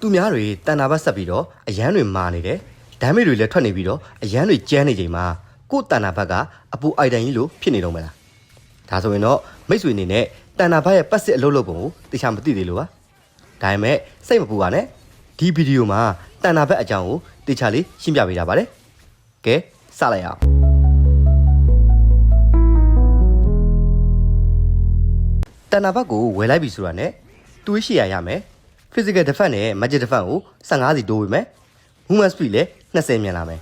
သူများတွေတန်တာဘတ်ဆက်ပြီးတော့အရန်တွေမာနေတယ်ဒမ်းမေတွေလည်းထွက်နေပြီးတော့အရန်တွေကျန်းနေချိန်မှာကို့တန်တာဘတ်ကအပူအိုက်တန်ကြီးလို့ဖြစ်နေတော့မလားဒါဆိုရင်တော့မိတ်ဆွေအနေနဲ့တန်တာဘတ်ရဲ့ပတ်စစ်အလုပ်လုပ်ပုံကိုတေချာမသိသေးလို့ပါဒါပေမဲ့စိတ်မပူပါနဲ့ဒီဗီဒီယိုမှာတန်တာဘတ်အကြောင်းကိုတေချာလေးရှင်းပြပေးကြပါမယ်ကဲစလိုက်အောင်တန်နာဘတ်ကိုဝယ်လိုက်ပြီဆိုတာနဲ့တွေးရှိရရမယ် physical defense နဲ့ magic defense ကို15စီတိုးပေးမယ် movement speed လည်း20မြန်လာမယ်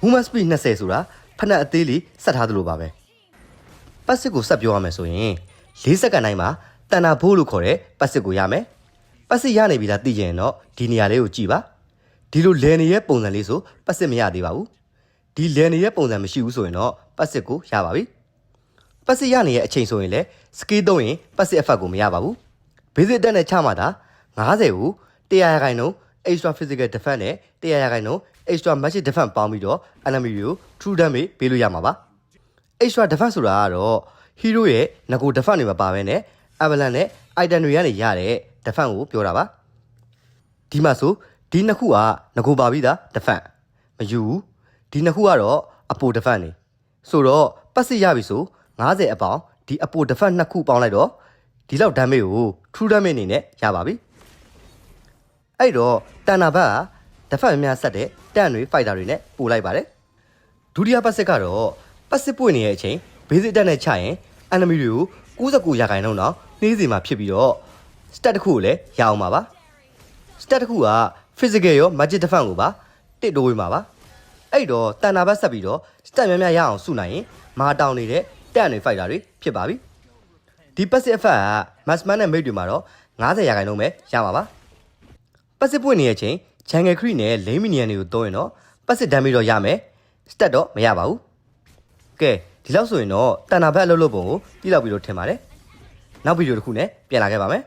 movement speed 20ဆိုတာဖက်နှက်အသေးလေးဆက်ထားသလိုပါပဲပတ်စစ်ကိုဆက်ပြောရမယ်ဆိုရင်၄စက္ကန့်တိုင်းမှာတန်နာဘိုးလို့ခေါ်တဲ့ပတ်စစ်ကိုရမယ်ပတ်စစ်ရနေပြီလားသိကြရင်တော့ဒီနေရာလေးကိုကြည့်ပါဒီလိုလယ်နေရဲ့ပုံစံလေးဆိုပတ်စစ်မရသေးပါဘူးဒီလယ်နေရဲ့ပုံစံမရှိဘူးဆိုရင်တော့ပတ်စစ်ကိုရပါပြီပတ်စစ်ရနေရဲ့အချိန်ဆိုရင်လည်းစကီးသုံးရင်ပတ်စစ်အဖက်ကိုမရပါဘူးဘေးစစ်တက်နဲ့ချမှတာ 90ကို100ရာခိုင်နှုန်း extra physical defense နဲ့100ရာခိုင်နှုန်း extra magic defense ပေါင်းပြီးတော့ enemy တွေကို true damage ပေးလို့ရမှာပါ extra defense ဆိုတာကတော့ hero ရဲ့ငကို defense တွေမပါဘဲနဲ့ avalanche နဲ့ item တွေကနေရတဲ့ defense ကိုပြောတာပါဒီမှာဆိုဒီနှစ်ခုကငကိုပါပြီးသား defense မယူဘူးဒီနှစ်ခုကတော့အပို defense နေဆိုတော့ပတ်စစ်ရပြီဆို90အပေါင်းဒီအပို defense နှစ်ခုပေါင်းလိုက်တော့ဒီလောက် damage ကို true damage အနေနဲ့ရပါပြီ အဲ့တော့တန်နာဘတ်က defense များဆက်တဲ့တန်တွေ fighter တွေနဲ့ပို့လိုက်ပါတယ်ဒုတိယပတ်စစ်ကတော့ပတ်စစ်ပွင့်နေတဲ့အချိန် basic တက်နဲ့ချရင် enemy တွေကို69ရာခိုင်နှုန်းတော့နှေးစီမှာဖြစ်ပြီးတော့ stat တစ်ခုကိုလည်းရအောင်ပါပါ stat တစ်ခုက physical ရော magic defense ကိုပါတစ်တိုးဝေးမှာပါအဲ့တော့တန်နာဘတ်ဆက်ပြီးတော့ stat များများရအောင်စုနိုင်ရင်မာတောင်နေတဲ့တက်တွေ fighter တွေဖြစ်ပါပြီဒီ passive effect က massman နဲ့ mate တွေမှာတော့90ရာခိုင်နှုန်းပဲရမှာပါ passive ပွင့်နေတဲ့အချိန် jungle creep နဲ့ lane minion တွေကိုသုံးရင်တော့ passive damage တော့ရမယ် stat တော့မရပါဘူးကဲဒီလောက်ဆိုရင်တော့တန်နာဘတ်အလုပ်လုပ်ပုံကိုပြီးလောက်ပြီးတော့ထင်ပါတယ်နောက်ဗီဒီယိုတစ်ခုနဲ့ပြန်လာခဲ့ပါမယ်